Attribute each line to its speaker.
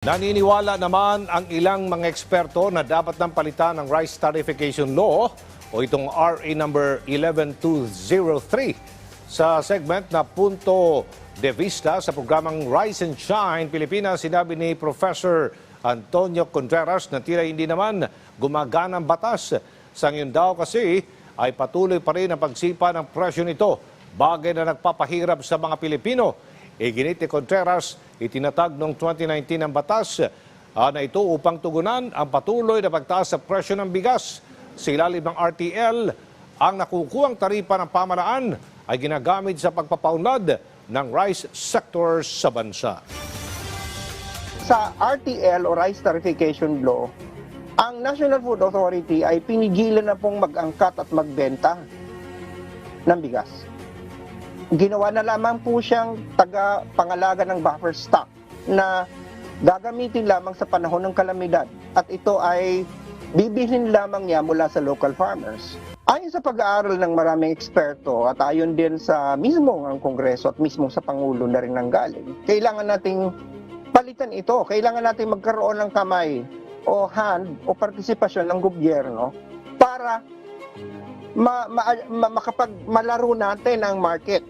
Speaker 1: Naniniwala naman ang ilang mga eksperto na dapat nang palitan ng Rice Tarification Law o itong RA number 11203 sa segment na punto de vista sa programang Rise and Shine Pilipinas, sinabi ni Professor Antonio Contreras na tila hindi naman gumagana ang batas. Sa ngayon daw kasi ay patuloy pa rin ang pagsipa ng presyo nito, bagay na nagpapahirap sa mga Pilipino. Iginit ni Contreras, itinatag noong 2019 ang batas ah, na ito upang tugunan ang patuloy na pagtaas sa presyo ng bigas. Sa ilalim ng RTL, ang nakukuhang taripa ng pamaraan ay ginagamit sa pagpapaunlad ng rice sector sa bansa.
Speaker 2: sa RTL o Rice Tarification Law, ang National Food Authority ay pinigilan na pong mag-angkat at magbenta ng bigas. Ginawa na lamang po siyang taga-pangalaga ng buffer stock na gagamitin lamang sa panahon ng kalamidad at ito ay bibilhin lamang niya mula sa local farmers. Ayon sa pag-aaral ng maraming eksperto at ayon din sa mismo ang Kongreso at mismo sa Pangulo na rin nanggaling, kailangan nating palitan ito. Kailangan natin magkaroon ng kamay o hand o partisipasyon ng gobyerno para ma, ma, ma, makapag malaro natin ang market.